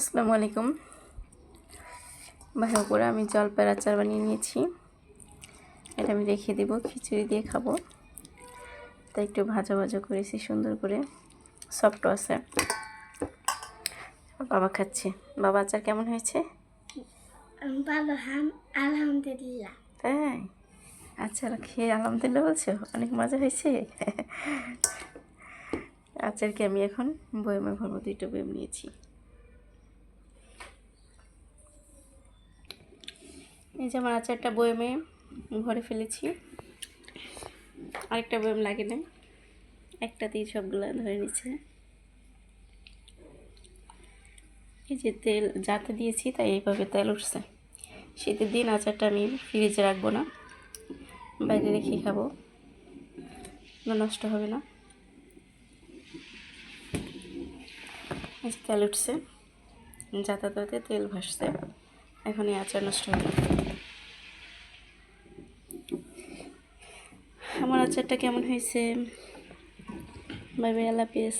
আসসালামু আলাইকুম। ভালো করে আমি জলপাইয়ের আচার বানিয়ে নিয়েছি। এটা আমি রেখে দেবো খিচুড়ি দিয়ে খাব। তাই একটু ভাজা ভাজা করেছি সুন্দর করে। সফট আছে। বাবা খাচ্ছে। বাবা আচার কেমন হয়েছে? ভালো হাম আলহামদুলিল্লাহ। তাই? আচার খেয়ে আলহামদুলিল্লাহ বলছো? অনেক মজা হয়েছে? আচারকে আমি এখন বয়মে ভরবো দুইটা বয়ম নিয়েছি। এই যে আমার আচারটা বয়মে ভরে ফেলেছি। আরেকটা বয়ম লাগে না একটাতেই সবগুলো ধরে নিচ্ছে এই যে তেল যাতে দিয়েছি তাই এইভাবে তেল উঠছে। শীতের দিন আচারটা আমি ফ্রিজে রাখব না। বাইরে রেখে খাব। নষ্ট হবে না। তেল উঠছে। যাতায়াতে তেল ভাসছে। এখন এই আচার নষ্ট হবে না আমার আচারটা কেমন হয়েছে? বাই বাই আল্লাহ হাফিজ।